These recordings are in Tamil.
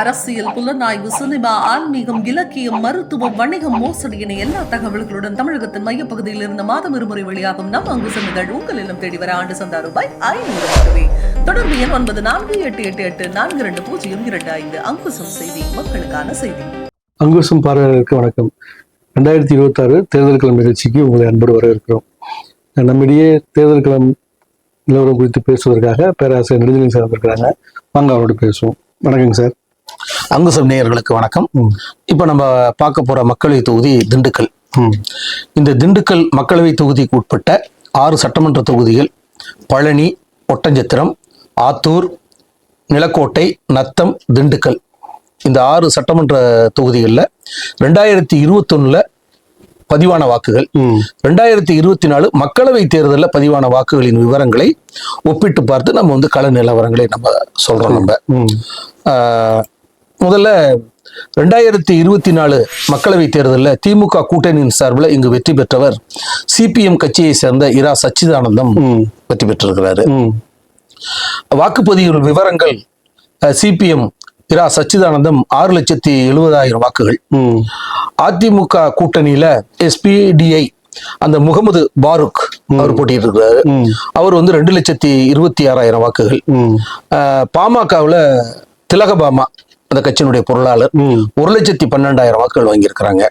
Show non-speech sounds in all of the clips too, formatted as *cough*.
அரசியல் புலனாய்வு சினிமா ஆன்மீகம் இலக்கியம் மருத்துவம் வணிகம் மோசடி என எல்லா தகவல்களுடன் தமிழகத்தின் மையப்பகுதியில் இருந்து மாதம் இருமுறை வெளியாகும் நம் அங்கு சென்றுகள் உங்கள் இல்லம் தேடி வர ஆண்டு சந்தா ரூபாய் ஐநூறு தொடர்பு எண் ஒன்பது நான்கு எட்டு எட்டு எட்டு நான்கு இரண்டு பூஜ்ஜியம் இரண்டு ஐந்து. அங்குசம் செய்தி மக்களுக்கான செய்தி. அங்குசம் பார்வையாளருக்கு வணக்கம். ரெண்டாயிரத்தி இருபத்தாறு தேர்தல் தேர்தல்களம் நிகழ்ச்சிக்கு உங்களை அன்போடு வரவேற்கிறோம். நம்மிடையே தேர்தல்களம் நிலவரம் குறித்து பேசுவதற்காக பேராசிரியர் நெடுஞ்சலின் சார் வந்திருக்கிறாங்க. வாங்க அவரோடு பேசுவோம். வணக்கங்க சார். அங்குசம் நேயர்களுக்கு வணக்கம். இப்போ நம்ம பார்க்க போற மக்களவை தொகுதி திண்டுக்கல். இந்த திண்டுக்கல் மக்களவை தொகுதிக்கு உட்பட்ட ஆறு சட்டமன்ற தொகுதிகள் பழனி ஒட்டஞ்சத்திரம் ஆத்தூர் நிலக்கோட்டை நத்தம் திண்டுக்கல். இந்த ஆறு சட்டமன்ற தொகுதிகளில் ரெண்டாயிரத்தி இருபத்தொன்னுல பதிவான வாக்குகள். ரெண்டாயிரத்தி இருபத்தி நாலு மக்களவை தேர்தலில் பதிவான வாக்குகளின் விவரங்களை ஒப்பிட்டு பார்த்து நம்ம வந்து கள நிலவரங்களை நம்ம சொல்றோம் நம்ம. முதல்ல ரெண்டாயிரத்தி இருபத்தி நாலு மக்களவை தேர்தலில் திமுக கூட்டணியின் சார்பில் இங்கு வெற்றி பெற்றவர் சிபிஎம் கட்சியை சேர்ந்த இரா சச்சிதானந்தம் வெற்றி பெற்றிருக்கிறாரு. வாக்குப்பதிவு விவரங்கள் சிபிஎம் இரா சச்சிதானந்தம் ஆறு லட்சத்தி எழுபதாயிரம் வாக்குகள். அதிமுக கூட்டணியில எஸ்பிடிஐ அந்த முகமது பாருக் அவர் ம். அவர் வந்து ரெண்டு லட்சத்தி இருபத்தி ஆறாயிரம் வாக்குகள். பாமகவில் திலகபாமா அந்த கட்சியினுடைய பொருளாளர் ஒரு லட்சத்தி பன்னெண்டாயிரம் வாக்குகள் வாங்கியிருக்கிறாங்க.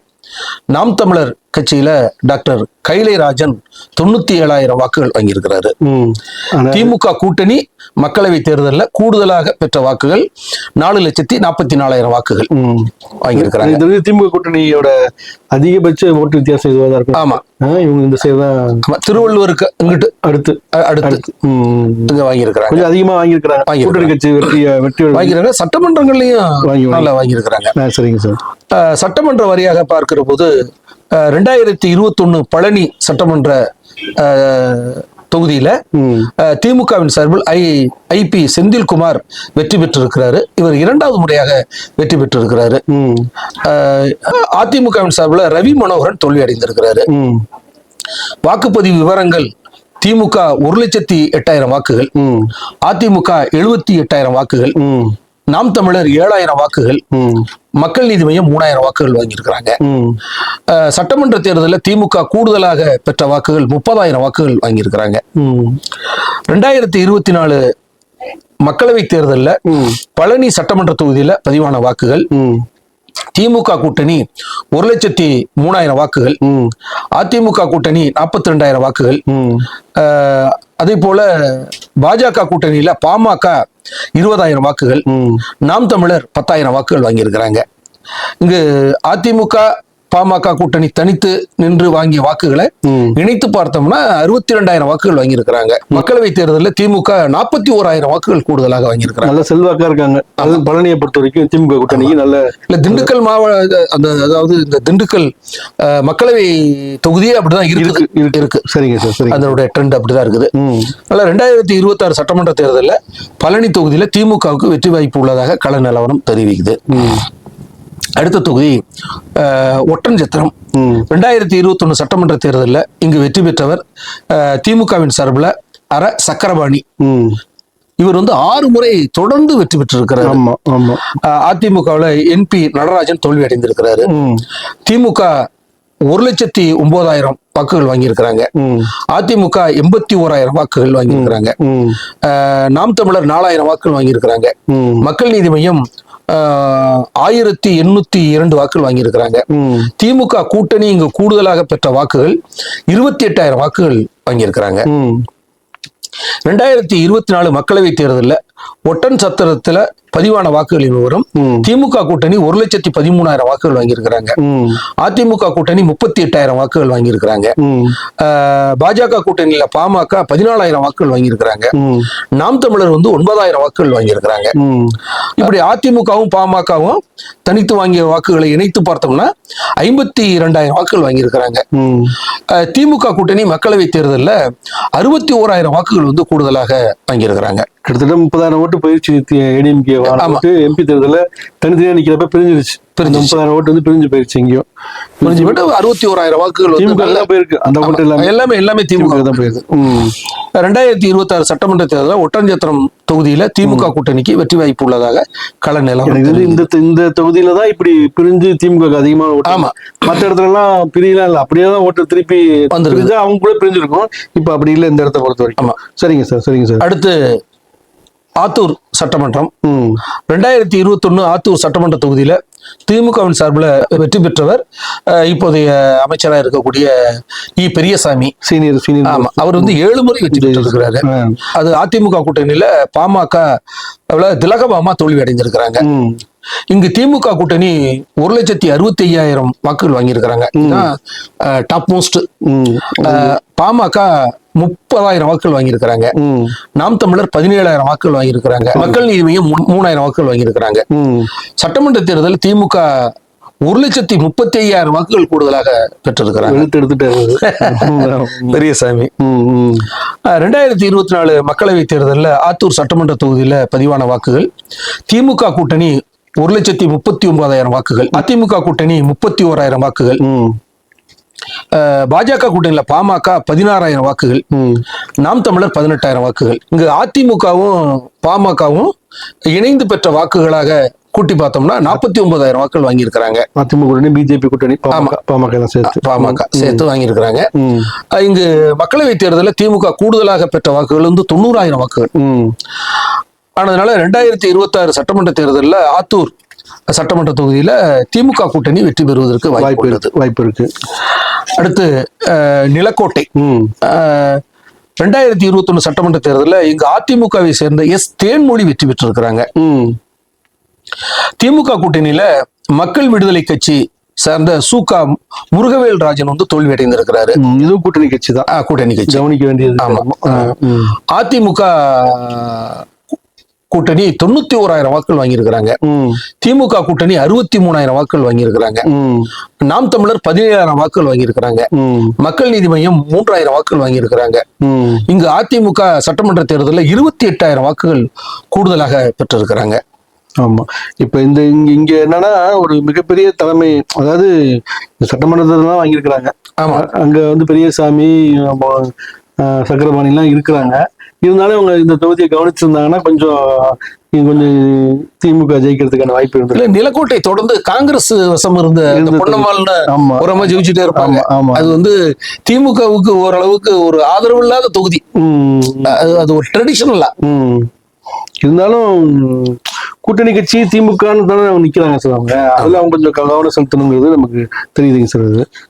நாம் தமிழர் கட்சியில டாக்டர் கைலைராஜன் தொண்ணூத்தி ஏழாயிரம் வாக்குகள் வாங்கியிருக்கிறாரு. திமுக கூட்டணி மக்களவை தேர்தலில் கூடுதலாக பெற்ற வாக்குகள் நாலு லட்சத்தி நாற்பத்தி நாலாயிரம் வாக்குகள் வாங்கியிருக்கிறாங்க. திமுக கூட்டணியோட அதிகபட்ச ஓட்டு வித்தியாசம் இதுவாக தான் இருக்கும்? ஆமா. ஆ, இவங்க இந்த சைடு தான் திருவள்ளுவருக்கு இங்கிட்டு அடுத்து. அடுத்து. இங்க வாங்கியிருக்கிறாங்க. கொஞ்சம் அதிகமா வாங்கியிருக்கிறாங்க. கூட்டணி கட்சி வெற்றி வெற்றி வாங்கியிருக்காங்க. சட்டமன்றங்கள்லயும் வாங்கி. நல்லா வாங்கியிருக்கிறாங்க. சரிங்க சார். சட்டமன்ற வாரியாக பார்க்கிற போது ரெண்டாயிரத்தி இருபத்தொன்னு பழனி சட்டமன்ற தொகுதியில திமுகவின் சார்பில் ஐ ஐபி செந்தில்குமார் வெற்றி பெற்றிருக்கிறாரு. இவர் இரண்டாவது முறையாக வெற்றி பெற்றிருக்கிறாரு. அதிமுகவின் சார்பில் ரவி மனோகரன் தோல்வி அடைந்திருக்கிறாரு. வாக்குப்பதிவு விவரங்கள் திமுக ஒரு லட்சத்தி எட்டாயிரம் வாக்குகள். அதிமுக எழுபத்தி எட்டாயிரம் வாக்குகள். நாம் தமிழர் ஏழாயிரம் வாக்குகள் மக்கள் நீதி மையம் மூணாயிரம் வாக்குகள் வாங்கியிருக்கிறாங்க. சட்டமன்ற தேர்தலில் திமுக கூடுதலாக பெற்ற வாக்குகள் முப்பதாயிரம் வாக்குகள் வாங்கியிருக்கிறாங்க. ரெண்டாயிரத்தி இருபத்தி நாலு மக்களவை தேர்தலில் பழனி சட்டமன்ற தொகுதியில பதிவான வாக்குகள். திமுக கூட்டணி ஒரு லட்சத்தி மூணாயிரம் வாக்குகள் அதிமுக கூட்டணி நாற்பத்தி ரெண்டாயிரம் வாக்குகள் அதே போல பாஜக கூட்டணியில பாமக இருபதாயிரம் வாக்குகள் நாம் தமிழர் பத்தாயிரம் வாக்குகள் வாங்கியிருக்கிறாங்க. இங்கு அதிமுக பாமக கூட்டணி தனித்து நின்று வாங்கிய வாக்குகளை இணைத்து பார்த்தோம்னா அறுபத்தி ரெண்டாயிரம் வாக்குகள் வாங்கியிருக்கிறாங்க. மக்களவை தேர்தலில் திமுக நாற்பத்தி ஓராயிரம் வாக்குகள் கூடுதலாக வாங்கியிருக்கிறாங்க. நல்ல செல்வாக்கா இருக்காங்க. அது பழனியை பொறுத்த வரைக்கும் திமுக கூட்டணிக்கு நல்ல இல்ல திண்டுக்கல் மாவட்ட அந்த அதாவது இந்த திண்டுக்கல் மக்களவை தொகுதியே அப்படிதான் இருக்கு இருக்கு. சரிங்க சார் சரிங்க. அதனுடைய ட்ரெண்ட் அப்படிதான் இருக்குது. அதனால ரெண்டாயிரத்தி இருபத்தாறு சட்டமன்ற தேர்தலில் பழனி தொகுதியில திமுகவுக்கு வெற்றி வாய்ப்பு உள்ளதாக கள நிலவரம் தெரிவிக்குது. அடுத்த தொகுதி ஒட்டன்சத்திரம் ரெண்டாயிரத்தி இருபத்தொன்னு சட்டமன்ற தேர்தலில் இங்கு வெற்றி பெற்றவர் திமுகவின் சார்பில் அர சக்கரபாணி. இவர் வந்து ஆறு முறை தொடர்ந்து வெற்றி பெற்றிருக்கிறார். அதிமுகவில் என்பி நடராஜன் தோல்வி அடைந்திருக்கிறாரு. திமுக ஒரு லட்சத்தி ஒன்பதாயிரம் வாக்குகள் வாங்கியிருக்கிறாங்க. அதிமுக எண்பத்தி ஓராயிரம் வாக்குகள் வாங்கியிருக்கிறாங்க. நாம் தமிழர் நாலாயிரம் வாக்குகள் வாங்கியிருக்கிறாங்க. மக்கள் நீதி மையம் ஆயிரத்தி எண்ணூத்தி இரண்டு வாக்குகள் வாங்கியிருக்கிறாங்க. திமுக கூட்டணி இங்கு கூடுதலாக பெற்ற வாக்குகள் இருபத்தி எட்டாயிரம் வாக்குகள் வாங்கியிருக்கிறாங்க. ரெண்டாயிரத்தி இருபத்தி நாலு மக்களவை தேர்தலில் ஒட்டன் சத்திரத்துல பதிவான வாக்குகளின் விவரம் திமுக கூட்டணி ஒரு லட்சத்தி பதிமூணாயிரம் வாக்குகள் வாங்கியிருக்கிறாங்க. அதிமுக கூட்டணி முப்பத்தி எட்டாயிரம் வாக்குகள் வாங்கியிருக்கிறாங்க. பாஜக கூட்டணியில பாமக பதினாலாயிரம் வாக்குகள் வாங்கியிருக்கிறாங்க. நாம் தமிழர் வந்து ஒன்பதாயிரம் வாக்குகள் வாங்கியிருக்கிறாங்க. இப்படி அதிமுகவும் பாமகவும் தனித்து வாங்கிய வாக்குகளை இணைத்து பார்த்தோம்னா ஐம்பத்தி இரண்டாயிரம் வாக்குகள் வாங்கியிருக்கிறாங்க. திமுக கூட்டணி மக்களவை தேர்தலில் அறுபத்தி ஓராயிரம் வாக்குகள் வந்து கூடுதலாக வாங்கியிருக்கிறாங்க. கிட்டத்தட்ட முப்பதாயிரம் முப்பதாயிரம் ஓட்டு போயிடுச்சு ஏடிஎம்கே ஓட்டு எம்பி தேர்தலில் தனித்தனியா நிக்கிறப்ப பிரிஞ்சிருச்சு. அந்த முப்பதாயிரம் ஓட்டு வந்து பிரிஞ்சு போயிருச்சு எங்கேயும் புரிஞ்சு விட்டு அறுபத்தி ஓராயிரம் வாக்குகள் திமுக தான் போயிருக்கு. அந்த ஓட்டு எல்லாமே எல்லாமே எல்லாமே திமுக தான் போயிருக்கு. ரெண்டாயிரத்தி இருபத்தி ஆறு சட்டமன்ற தேர்தலில் ஒட்டஞ்சத்திரம் தொகுதியில திமுக கூட்டணிக்கு வெற்றி வாய்ப்பு உள்ளதாக கள நிலவரம் இந்த இந்த தொகுதியில தான் இப்படி பிரிஞ்சு திமுக அதிகமான ஓட்டு ஆமா. மற்ற இடத்துல எல்லாம் பிரியலாம் இல்ல. அப்படியே தான் ஓட்டு திருப்பி வந்திருக்கு. அவங்க கூட பிரிஞ்சிருக்கும். இப்ப அப்படி இல்ல இந்த இடத்த பொறுத்த வரைக்கும். ஆமா. சரிங்க சார் சரிங்க சார். அடுத்து ஆத்தூர் சட்டமன்றம். ரெண்டாயிரத்தி இருபத்தொன்னு ஆத்தூர் சட்டமன்ற தொகுதியில திமுகவின் சார்பில் வெற்றி பெற்றவர் இப்போதைய அமைச்சராக இருக்கக்கூடிய இ பெரியசாமி. சீனியர் சீனியர் ஆமா அவர் வந்து ஏழு முறை வெற்றி பெற்றிருக்கிறாரு. அது அதிமுக கூட்டணியில பாமக திலகபாமா தோல்வி அடைஞ்சிருக்கிறாங்க ம். இங்கு திமுக கூட்டணி ஒரு லட்சத்தி அறுபத்தி ஐயாயிரம் வாக்குகள் வாங்கியிருக்கிறாங்க. டாப் மோஸ்ட் பாமக முப்பதாயிரம் வாக்குகள் வாங்கியிருக்கிறாங்க. நாம் தமிழர் பதினேழாயிரம் வாக்குகள் வாங்கியிருக்கிறாங்க. மக்கள் நீதி மையம் மூணாயிரம் வாக்குகள் வாங்கியிருக்கிறாங்க. ரெண்டாயிரத்தி தேர்தல் திமுக ஒரு லட்சத்தி முப்பத்தி ஐயாயிரம் வாக்குகள் கூடுதலாக பெற்றிருக்கிறாங்க. *laughs* பெரியசாமி ரெண்டாயிரத்தி இருபத்தி நாலு மக்களவை தேர்தலில் ஆத்தூர் சட்டமன்ற தொகுதியில பதிவான வாக்குகள். திமுக கூட்டணி ஒரு லட்சத்தி முப்பத்தி ஒன்பதாயிரம் வாக்குகள். அதிமுக கூட்டணி முப்பத்தி ஓராயிரம் வாக்குகள். பாஜக கூட்டணியில பாமக பதினாறாயிரம் வாக்குகள் நாம் தமிழர் பதினெட்டாயிரம் வாக்குகள். இங்கு அதிமுகவும் பாமகவும் இணைந்து பெற்ற வாக்குகளாக கூட்டி பார்த்தோம்னா நாற்பத்தி ஒன்பதாயிரம் வாக்குகள் வாங்கியிருக்கிறாங்க. அதிமுக கூட்டணி பிஜேபி கூட்டணி பாமக சேர்த்து. பாமக சேர்த்து வாங்கியிருக்கிறாங்க. இங்கு மக்களவை தேர்தலில் திமுக கூடுதலாக பெற்ற வாக்குகள் வந்து தொண்ணூறாயிரம் வாக்குகள். ஆனதுனால ரெண்டாயிரத்தி இருபத்தாறு சட்டமன்ற தேர்தலில் ஆத்தூர் சட்டமன்ற தொகுதியில திமுக கூட்டணி வெற்றி பெறுவதற்கு வாய்ப்பு இருக்கு. வாய்ப்பு இருக்கு. அடுத்து நிலக்கோட்டை. ரெண்டாயிரத்தி இருபத்தொன்னு சட்டமன்ற தேர்தலில் இங்கு அதிமுகவை சேர்ந்த எஸ் தேன்மொழி வெற்றி பெற்றிருக்கிறாங்க. திமுக கூட்டணியில மக்கள் விடுதலை கட்சி சார்ந்த சூகா முருகவேல் ராஜன் வந்து தோல்வி அடைந்திருக்கிறாரு. இதுவும் கூட்டணி கட்சி தான். கூட்டணி கட்சி. கவனிக்க வேண்டியது அதிமுக கூட்டணி தொண்ணூத்தி ஓராயிரம் வாக்குகள் வாங்கியிருக்கிறாங்க. திமுக கூட்டணி அறுபத்தி மூணாயிரம் வாக்குகள் வாங்கியிருக்கிறாங்க. நாம் தமிழர் பதினேழாயிரம் வாக்குகள் வாங்கியிருக்கிறாங்க. மக்கள் நீதி மையம் மூன்றாயிரம் வாக்குகள் வாங்கியிருக்கிறாங்க. இங்கு அதிமுக சட்டமன்ற தேர்தலில் இருபத்தி எட்டாயிரம் வாக்குகள் கூடுதலாக பெற்றிருக்கிறாங்க. ஆமா. இப்ப இந்த இங்க இங்க என்னன்னா ஒரு மிகப்பெரிய தலைமை அதாவது சட்டமன்றத்துல தான் வாங்கியிருக்கிறாங்க. ஆமா. அங்க வந்து பெரியசாமி சக்கரபாணி எல்லாம் இருக்கிறாங்க. இருந்தாலும் அவங்க இந்த தொகுதியை கவனிச்சிருந்தாங்கன்னா கொஞ்சம் கொஞ்சம் திமுக ஜெயிக்கிறதுக்கான வாய்ப்பு இருந்தது இல்ல நிலக்கோட்டை தொடர்ந்து காங்கிரஸ் வசம் இருந்த ஒரு அம்மா ஜெயிச்சுட்டே இருப்பாங்க. ஆமா அது வந்து திமுகவுக்கு ஓரளவுக்கு ஒரு ஆதரவு இல்லாத தொகுதி. அது ஒரு ட்ரெடிஷனலா இருந்தாலும் கூட்டணி கட்சி திமுகன்னு தானே நிக்கிறாங்க சார் அவங்க. அதுல அவங்க கொஞ்சம் கவனம் செலுத்தணுங்கிறது நமக்கு தெரியுதுங்க சார்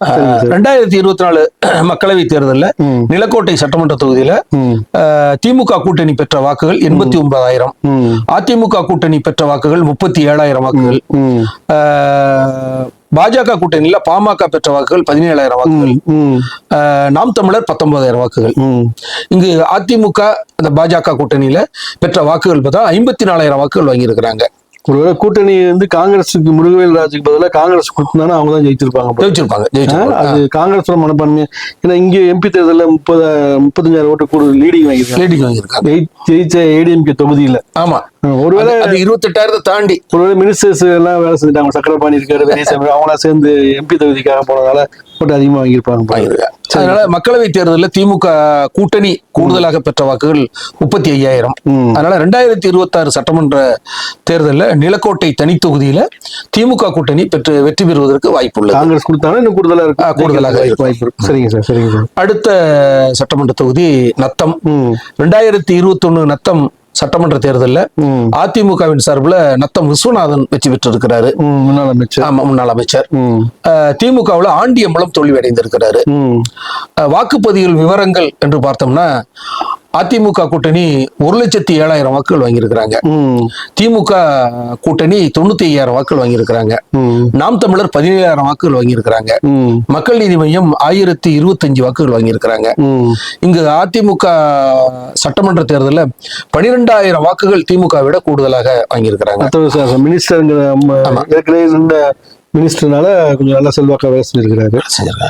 சார். ரெண்டாயிரத்தி இருபத்தி நாலு மக்களவை தேர்தலில் நிலக்கோட்டை சட்டமன்ற தொகுதியில திமுக கூட்டணி பெற்ற வாக்குகள் எண்பத்தி ஒன்பதாயிரம் அதிமுக கூட்டணி பெற்ற வாக்குகள் முப்பத்தி ஏழாயிரம் வாக்குகள். பாஜக கூட்டணியில பாமக பெற்ற வாக்குகள் பதினேழாயிரம் வாக்குகள். நாம் தமிழர் பத்தொன்பதாயிரம் வாக்குகள். இங்கு அதிமுக அந்த பாஜக கூட்டணியில பெற்ற வாக்குகள் பார்த்தா ஐம்பத்தி நாலாயிரம் வாக்குகள் வாங்கியிருக்கிறாங்க. ஒருவேளை கூட்டணி வந்து காங்கிரஸுக்கு முருகவேல் ராஜுக்கு பதிலாக காங்கிரஸ் கொடுத்தாங்கன்னா அவங்க தான் ஜெயிச்சிருப்பாங்க. ஜெயிச்சிருப்பாங்க அது காங்கிரஸோட மனப்பான்மை. ஏன்னா இங்க எம்பி தேர்தலில் முப்பது முப்பத்தஞ்சாயிரம் ஓட்டு கூட லீடிங் வாங்கியிருக்காங்க. லீடிங் வாங்கியிருக்காங்க. ஜெயி- ஜெயிச்ச ஏடிஎம்கே தொகுதியில. ஆமா. ஒருவேளை அது இருபத்தெட்டாயிரத்தை தாண்டி. ஒருவேளை மினிஸ்டர்ஸ் எல்லாம் வேலை செஞ்சுட்டாங்க. சக்கரபாணி இருக்காரு அவங்களாம் சேர்ந்து எம்பி தொகுதிக்காக போனதால ஓட்டு அதிகமா வாங்கியிருப்பாங்க அதனால மக்களவை தேர்தலில் திமுக கூட்டணி கூடுதலாக பெற்ற வாக்குகள் முப்பத்தி ஐயாயிரம். அதனால ரெண்டாயிரத்தி இருபத்தாறு சட்டமன்ற தேர்தலில் நிலக்கோட்டை தனி தொகுதியில திமுக கூட்டணி பெற்று வெற்றி பெறுவதற்கு வாய்ப்பு உள்ளது காங்கிரஸ் கொடுத்தாங்கன்னா இன்னும் கூடுதலா இருக்கு. கூடுதலாக. வாய்ப்பு சரிங்க சார் சரிங்க சார். அடுத்த சட்டமன்ற தொகுதி நத்தம். ரெண்டாயிரத்தி இருபத்தொன்னு நத்தம் சட்டமன்ற தேர்தலில் அதிமுகவின் சார்பில் நத்தம் விஸ்வநாதன் வெற்றி பெற்றிருக்கிறாரு. முன்னாள் அமைச்சர். ஆமா முன்னாள் அமைச்சர். திமுகவுல ஆண்டியம்பலம் தோல்வி அடைந்திருக்கிறாரு வாக்குப்பதிவு விவரங்கள் என்று பார்த்தோம்னா அதிமுக கூட்டணி ஒரு லட்சத்தி ஏழாயிரம் வாக்குகள் வாங்கியிருக்கிறாங்க. திமுக கூட்டணி தொண்ணூத்தி ஐயாயிரம் வாக்குகள் வாங்கியிருக்கிறாங்க. நாம் தமிழர் பதினேழாயிரம் வாக்குகள் வாங்கியிருக்கிறாங்க. மக்கள் நீதி மையம் ஆயிரத்தி இருபத்தஞ்சு வாக்குகள் வாங்கியிருக்கிறாங்க. இங்கு அதிமுக சட்டமன்ற தேர்தலில் பனிரெண்டாயிரம் வாக்குகள் திமுக விட கூடுதலாக வாங்கியிருக்கிறாங்க. மற்ற மினிஸ்டர்னால கொஞ்சம் நல்லா செல்வாக்கா வேலை செஞ்சிருக்கிறாரு.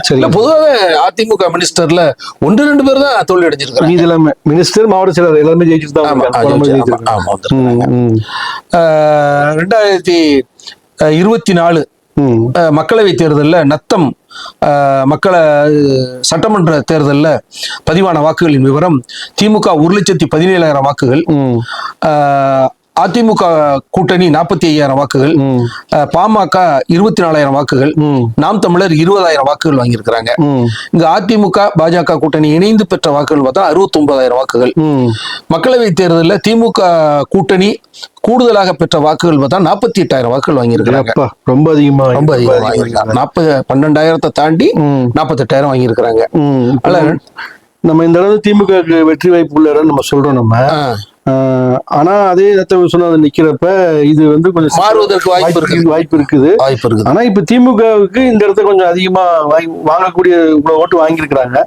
சரி பொதுவாகவே அதிமுக மினிஸ்டர்ல ஒன்று ரெண்டு பேர் தான் தோல்வி அடைஞ்சிருக்கிறாங்க மீதி எல்லாமே. மினிஸ்டர் மாவட்ட செயலர் எல்லாருமே ஜெயிச்சுட்டு தான் ரெண்டாயிரத்தி இருபத்தி நாலு மக்களவை தேர்தலில் நத்தம் மக்கள சட்டமன்ற தேர்தலில் பதிவான வாக்குகளின் விவரம் திமுக ஒரு லட்சத்தி பதினேழாயிரம் வாக்குகள். அதிமுக கூட்டணி நாற்பத்தி ஐயாயிரம் வாக்குகள் பாமக இருபத்தி நாலாயிரம் வாக்குகள் நாம் தமிழர் இருபதாயிரம் வாக்குகள் வாங்கியிருக்கிறாங்க. இங்க அதிமுக பாஜக கூட்டணி இணைந்து பெற்ற வாக்குகள் பார்த்தா அறுபத்தி ஒன்பதாயிரம் வாக்குகள். மக்களவை தேர்தலில் திமுக கூட்டணி கூடுதலாக பெற்ற வாக்குகள் பார்த்தா நாற்பத்தி எட்டாயிரம் வாக்குகள் வாங்கியிருக்கிறாங்க. ரொம்ப அதிகமா ரொம்ப அதிகம் வாங்கியிருக்காங்க. நாற்பது பன்னெண்டாயிரத்தை தாண்டி ம், நாற்பத்தெட்டாயிரம் வாங்கியிருக்கிறாங்க. நம்ம இந்த அளவு திமுக வெற்றி வாய்ப்பு உள்ள இடம் நம்ம சொல்றோம் நம்ம. ஆனா அதே இடத்த சொன்னது நிக்கிறப்ப இது வந்து கொஞ்சம் மாறுவதற்கு வாய்ப்பு இருக்குது. வாய்ப்பு இருக்குது. வாய்ப்பு இருக்குது. ஆனா இப்ப திமுகவுக்கு இந்த இடத்த கொஞ்சம் அதிகமா வாங்கி- வாங்கக்கூடிய இவ்வளவு ஓட்டு வாங்கியிருக்கிறாங்க.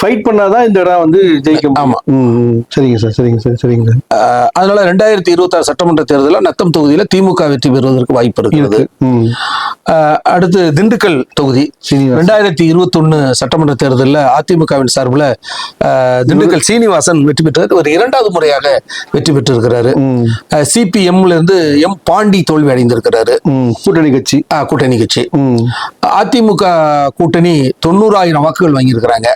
ஃபைட் பண்ணாதான் இந்த இடம் வந்து ஜெயிக்க முடியும். ஆமா. ம், ம். சரிங்க சார் சரிங்க சார் சரிங்க சார். அதனால ரெண்டாயிரத்தி இருபத்தாறு சட்டமன்ற தேர்தலில் நத்தம் தொகுதியில திமுக வெற்றி பெறுவதற்கு வாய்ப்பு இருக்கிறது அடுத்து திண்டுக்கல் தொகுதி. ரெண்டாயிரத்தி இருபத்தொன்னு சட்டமன்ற தேர்தலில் அதிமுகவின் சார்பில் திண்டுக்கல் சீனிவாசன் வெற்றி பெற்றார் ஒரு இரண்டாவது முறையாக வெற்றி பெற்றிருக்கிறாரு. சிபிஎம்ல இருந்து எம் பாண்டி தோல்வி அடைந்திருக்கிறாரு. கூட்டணி கட்சி. கூட்டணி கட்சி. அதிமுக கூட்டணி தொண்ணூறாயிரம் வாக்குகள் வாங்கியிருக்கிறாங்க.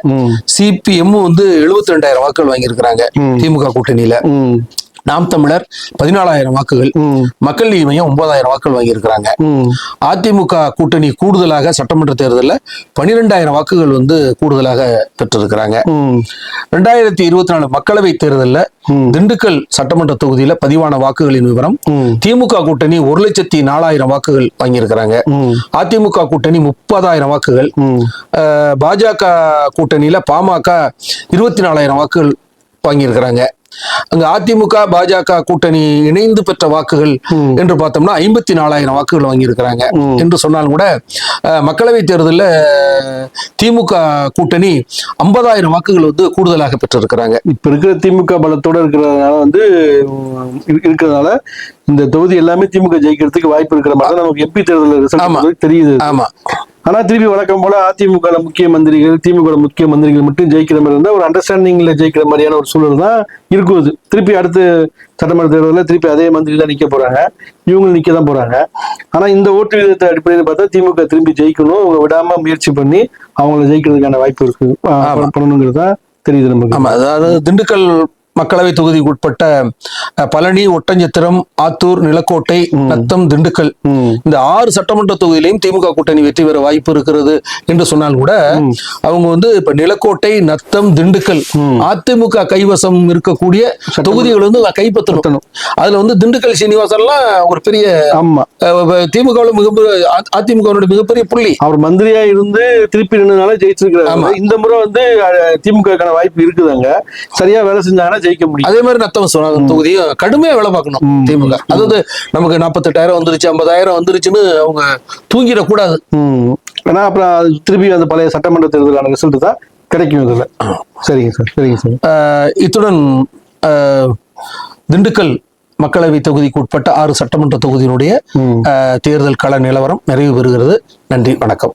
சிபிஎம் வந்து எழுபத்தி ரெண்டாயிரம் வாக்குகள் வாங்கியிருக்கிறாங்க. திமுக கூட்டணியில. நாம் தமிழர் பதினாலாயிரம் வாக்குகள் மக்கள் நீதி மையம் ஒன்பதாயிரம் வாக்குகள் வாங்கியிருக்கிறாங்க. அதிமுக கூட்டணி கூடுதலாக சட்டமன்ற தேர்தலில் பன்னிரெண்டாயிரம் வாக்குகள் வந்து கூடுதலாக பெற்றிருக்கிறாங்க ரெண்டாயிரத்தி இருபத்தி நாலு மக்களவை தேர்தலில். திண்டுக்கல் சட்டமன்ற தொகுதியில பதிவான வாக்குகளின் விவரம். திமுக கூட்டணி ஒரு லட்சத்தி நாலாயிரம் வாக்குகள் வாங்கியிருக்கிறாங்க. அதிமுக கூட்டணி முப்பதாயிரம் வாக்குகள் பாஜக கூட்டணியில பாமக இருபத்தி நாலாயிரம் வாக்குகள் வாங்கியிருக்கிறாங்க அங்க அதிமுக பாஜக கூட்டணி இணைந்து பெற்ற வாக்குகள். என்று பார்த்தோம்னா ஐம்பத்தி நாலாயிரம் வாக்குகள் வாங்கியிருக்கிறாங்க. என்று சொன்னாலும் கூட அஹ், மக்களவை தேர்தலில் திமுக கூட்டணி ஐம்பதாயிரம் வாக்குகள் வந்து கூடுதலாக பெற்றிருக்கிறாங்க. இப்ப இருக்கிற திமுக பலத்தோட இருக்கிறதுனால வந்து இருக்கிறதுனால இந்த தொகுதி எல்லாமே திமுக ஜெயிக்கிறதுக்கு வாய்ப்பு இருக்கிற மாதிரி நமக்கு எம்பி தேர்தல் தெரியுது. ஆமா. ஆனா திருப்பி வழக்கம் போல அதிமுக முக்கிய மந்திரிகள் திமுக முக்கிய மந்திரிகள் மட்டும் ஜெயிக்கிற மாதிரி இருந்தா ஒரு அண்டர்ஸ்டாண்டிங்ல ஜெயிக்கிற மாதிரியான ஒரு சூழல் தான் இருக்கும் அது. திருப்பி அடுத்து சட்டமன்ற தேர்தலில் திருப்பி அதே மந்திரி தான் நிக்க போறாங்க. இவங்களும் நிக்க தான் போறாங்க. ஆனா இந்த ஓட்டு விகிதத்தை அடிப்படையில் பார்த்தா திமுக திரும்பி ஜெயிக்கணும். அவங்க விடாம முயற்சி பண்ணி அவங்கள ஜெயிக்கிறதுக்கான வாய்ப்பு இருக்கு. பண்ணணுங்கிறது தான் தெரியுது நமக்கு. ஆமா அதாவது திண்டுக்கல் மக்களவை தொகுதிக்கு உட்பட்ட பழனி ஒட்டஞ்சத்திரம் ஆத்தூர் நிலக்கோட்டை நத்தம் திண்டுக்கல். இந்த ஆறு சட்டமன்ற தொகுதியிலையும் திமுக கூட்டணி வெற்றி பெற வாய்ப்பு இருக்கிறது என்று சொன்னால் கூட அவங்க வந்து இப்ப நிலக்கோட்டை நத்தம் திண்டுக்கல் அதிமுக கைவசம் இருக்கக்கூடிய தொகுதிகள் வந்து கைப்பற்றணும். அதுல வந்து திண்டுக்கல் சீனிவாசன்லாம் ஒரு பெரிய ஆமா. திமுக மிக அதிமுக மிகப்பெரிய புள்ளி. அவர் மந்திரியா இருந்து திருப்பி நின்றனால ஜெயிச்சிருக்கிறாரு. ஆமா. இந்த முறை வந்து திமுகக்கான வாய்ப்பு இருக்குதாங்க. சரியா வேலை செஞ்சாங்கன்னா ஜெயிக்க முடியும். அதே மாதிரி நத்தம் சொன்ன தொகுதியும் கடுமையா வேலை பார்க்கணும் திமுக. அதாவது நமக்கு நாற்பத்தெட்டாயிரம் வந்துருச்சு ஐம்பதாயிரம் வந்துருச்சுன்னு அவங்க தூங்கிடக்கூடாது. ஏன்னா அப்புறம் அது திருப்பி அந்த பழைய சட்டமன்ற தேர்தலான ரிசல்ட் தான் கிடைக்கும் இதுல. சரிங்க சார் சரிங்க சார். இத்துடன் திண்டுக்கல் மக்களவை தொகுதிக்கு உட்பட்ட ஆறு சட்டமன்ற தொகுதியினுடைய தேர்தல் கள நிலவரம் நிறைவு பெறுகிறது. நன்றி வணக்கம்.